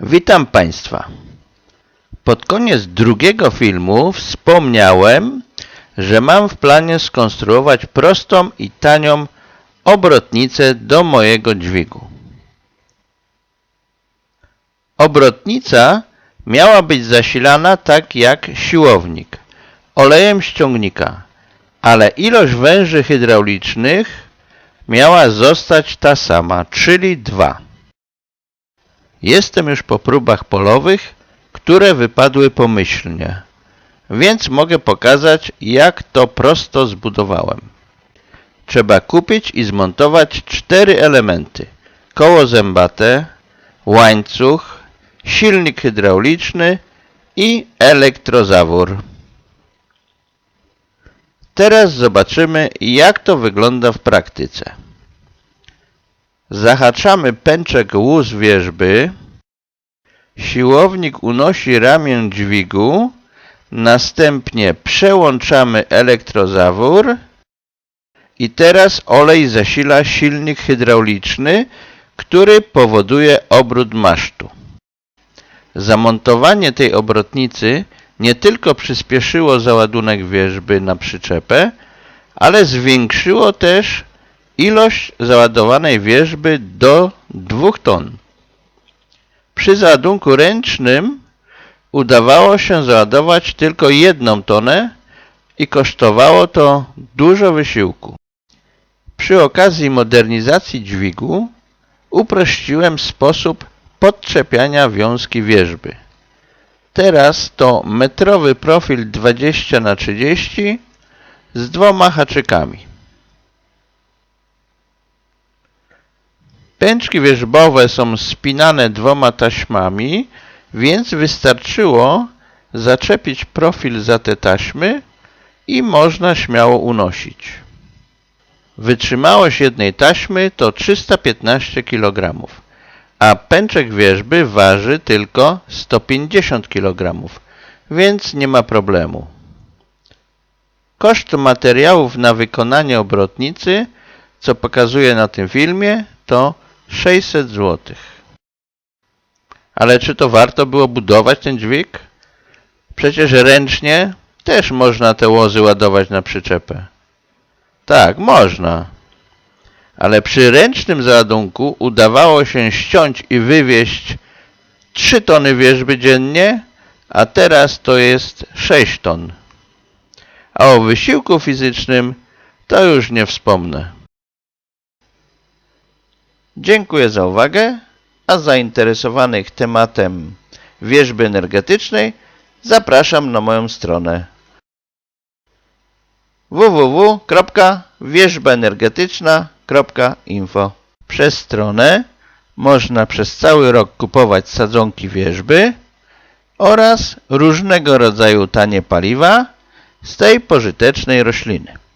Witam Państwa. Pod koniec drugiego filmu wspomniałem, że mam w planie skonstruować prostą i tanią obrotnicę do mojego dźwigu. Obrotnica miała być zasilana tak jak siłownik, olejem ściągnika, ale ilość węży hydraulicznych miała zostać ta sama, czyli dwa. Jestem już po próbach polowych, które wypadły pomyślnie, więc mogę pokazać, jak to prosto zbudowałem. Trzeba kupić i zmontować cztery elementy. Koło zębate, łańcuch, silnik hydrauliczny i elektrozawór. Teraz zobaczymy, jak to wygląda w praktyce. Zahaczamy pęczek łóz wierzby, siłownik unosi ramię dźwigu, następnie przełączamy elektrozawór. I teraz olej zasila silnik hydrauliczny, który powoduje obrót masztu. Zamontowanie tej obrotnicy nie tylko przyspieszyło załadunek wierzby na przyczepę, ale zwiększyło też ilość załadowanej wierzby do 2 ton. Przy załadunku ręcznym udawało się załadować tylko jedną tonę i kosztowało to dużo wysiłku. Przy okazji modernizacji dźwigu uprościłem sposób podczepiania wiązki wierzby. Teraz to metrowy profil 20 na 30 z dwoma haczykami. Pęczki wierzbowe są spinane dwoma taśmami, więc wystarczyło zaczepić profil za te taśmy i można śmiało unosić. Wytrzymałość jednej taśmy to 315 kg, a pęczek wierzby waży tylko 150 kg, więc nie ma problemu. Koszt materiałów na wykonanie obrotnicy, co pokazuję na tym filmie, to 600 zł. Ale czy to warto było budować ten dźwig? Przecież ręcznie też można te łozy ładować na przyczepę. Tak, można. Ale przy ręcznym załadunku udawało się ściąć i wywieźć 3 tony wierzby dziennie, a teraz to jest 6 ton. A o wysiłku fizycznym to już nie wspomnę. Dziękuję za uwagę, a zainteresowanych tematem wierzby energetycznej zapraszam na moją stronę www.wierzbaenergetyczna.info Przez stronę można przez cały rok kupować sadzonki wierzby oraz różnego rodzaju tanie paliwa z tej pożytecznej rośliny.